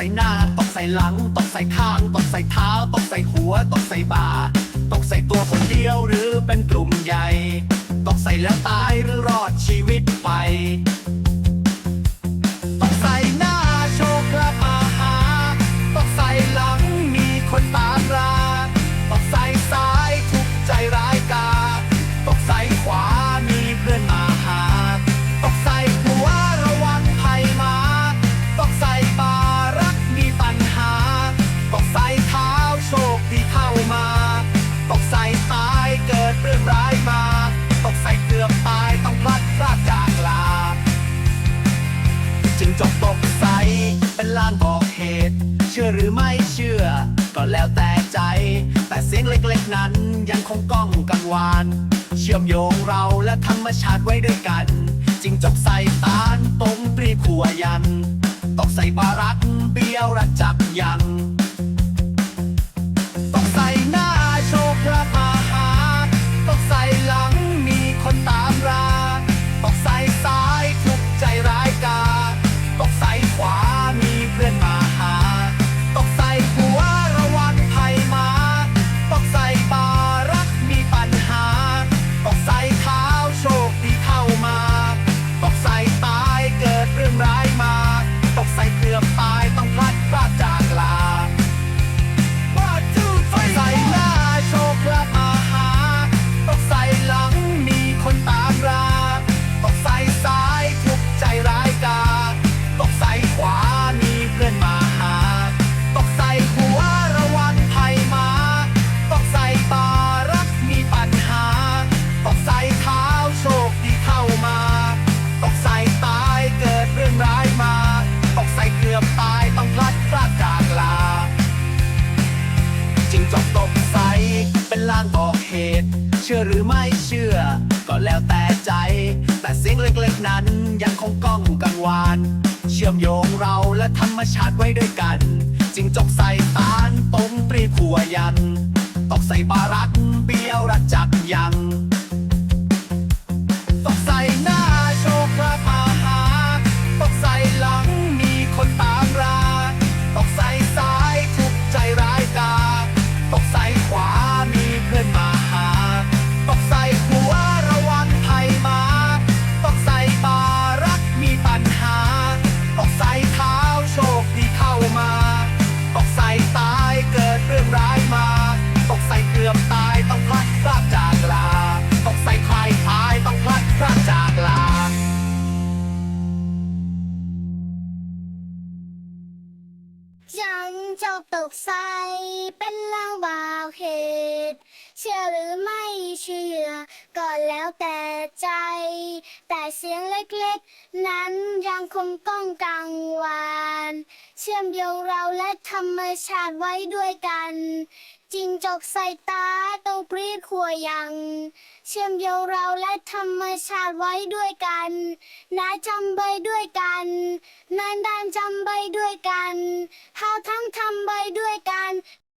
ใส่หน้า ตกใส่หลัง ตกใส่ข้าง ตกใส่เท้า ตกใส่หัว ตกใส่บ่า ตกใส่ตัวคนเดียวหรือเป็นกลุ่มใหญ่ ตกใส่แล้วตายหรือรอดชีวิตไปต ชื่อหรือไม่เชื่อ ก็แล้วแต่ใจ แต่เสียงเล็กๆนั้นยังคงก้องกังวาน เชื่อมโยงเราและธรรมชาติไว้ด้วยกัน จิงจบใส่ตาลตรงตรีขัวยัน ตกใส่บารักเบี้ยวระจับยัง เหตุ เชื่อหรือไม่เชื่อ ก็แล้วแต่ใจ แต่เสียงเล็กๆนั้นยังคงก้องกังวาน เชื่อมโยงเราและธรรมชาติไว้ด้วยกันจิงจกใส่ตานตรงปรีขัวยัน ตกใส่บารักเบี้ยวระจักยัง ฉันชอบตกใสเป็นลางบาวเหตุ เชื่อหรือไม่เชื่อ ก็แล้วแต่ใจ แต่เสียงเล็กๆ นั้นยังคงก้องกังวานเชื่อมโยงเราและธรรมชาติไว้ด้วยกันจิงจกใส่ตาต้องปรีดขัวยัง เชื่อมโยงเราและธรรมชาติไว้ด้วยกันนาจำไปด้วยกัน นานดานจำใบด้วยกันเฮาทั้งทำใบด้วยกัน